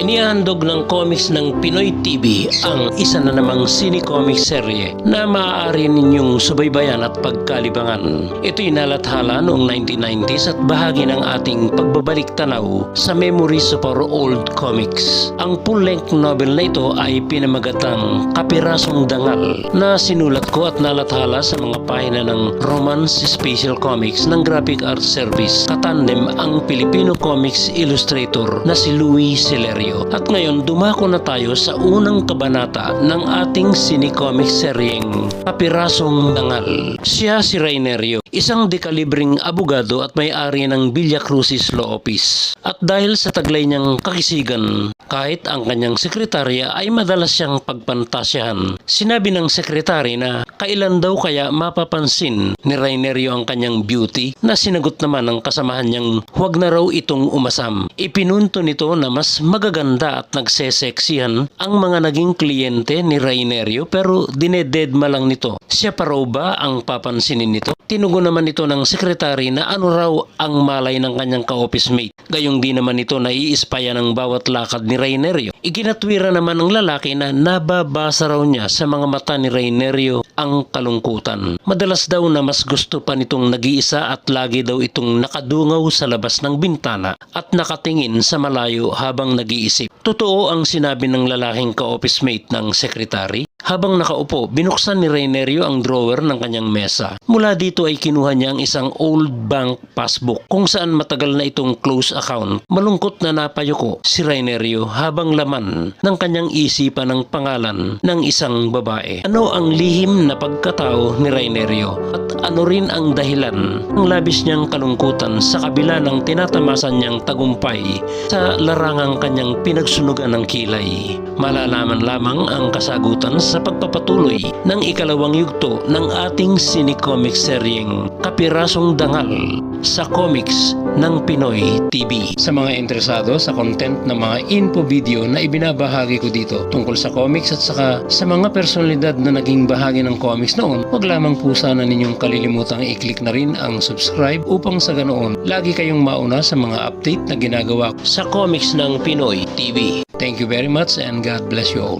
Inihandog ng comics ng Pinoy TV ang isa na namang sine-comic serye na maaari ninyong subaybayan at pagkalibangan. Ito'y nalathala noong 1990s at bahagi ng ating pagbabalik tanaw sa memories of our old comics. Ang full-length novel na ito ay pinamagatang Kapirasong Dangal na sinulat ko at nalathala sa mga pahina ng Romance Special Comics ng Graphic Arts Service katandem ang Filipino Comics Illustrator na si Louis Celerio. At ngayon dumako na tayo sa unang kabanata ng ating sine-comic seryeng Kapirasong Dangal. Siya si Rainerio, isang dekalibring abogado at may-ari ng Villa Crucis Law Office. At dahil sa taglay niyang kakisigan, kahit ang kanyang sekretarya ay madalas siyang pagpantasyahan. Sinabi ng sekretary na kailan daw kaya mapapansin ni Rainerio ang kanyang beauty na sinagot naman ng kasamahan niyang huwag na raw itong umasam. Ipinunto nito na mas magaganda at nagseseksihan ang mga naging kliyente ni Rainerio pero dinededma lang nito. Siya pa raw ba ang papansinin nito? Tinugon naman ito ng sekretary na ano raw ang malay ng kanyang ka-office mate. Gayong di naman ito naiispaya ng bawat lakad ni Rainerio. Iginatwira naman ng lalaki na nababasa raw niya sa mga mata ni Rainerio ang kalungkutan. Madalas daw na mas gusto pa nitong nag-iisa at lagi daw itong nakadungaw sa labas ng bintana at nakatingin sa malayo habang nag-iisip. Totoo ang sinabi ng lalaking ka-office mate ng sekretary. Habang nakaupo, binuksan ni Rainerio ang drawer ng kanyang mesa. Mula dito ay kinuha niya ang isang old bank passbook kung saan matagal na itong close account. Malungkot na napayuko si Rainerio habang laman ng kanyang isipan ng pangalan ng isang babae. Ano ang lihim na pagkatao ni Rainerio at ano rin ang dahilan ng labis niyang kalungkutan sa kabila ng tinatamasan niyang tagumpay sa larangang kanyang pinagsunugan ng kilay. Malalaman lamang ang kasagutan sa pagpapatuloy ng ikalawang yugto ng ating sine-comic seryeng Kapirasong Dangal sa comics ng Pinoy TV. Sa mga interesado sa content ng mga info video na ibinabahagi ko dito tungkol sa comics at saka sa mga personalidad na naging bahagi ng comics noon, huwag lamang po sana ninyong kalilimutang i-click na rin ang subscribe upang sa ganoon lagi kayong mauna sa mga update na ginagawa sa comics ng Pinoy TV. Thank you very much and God bless you all.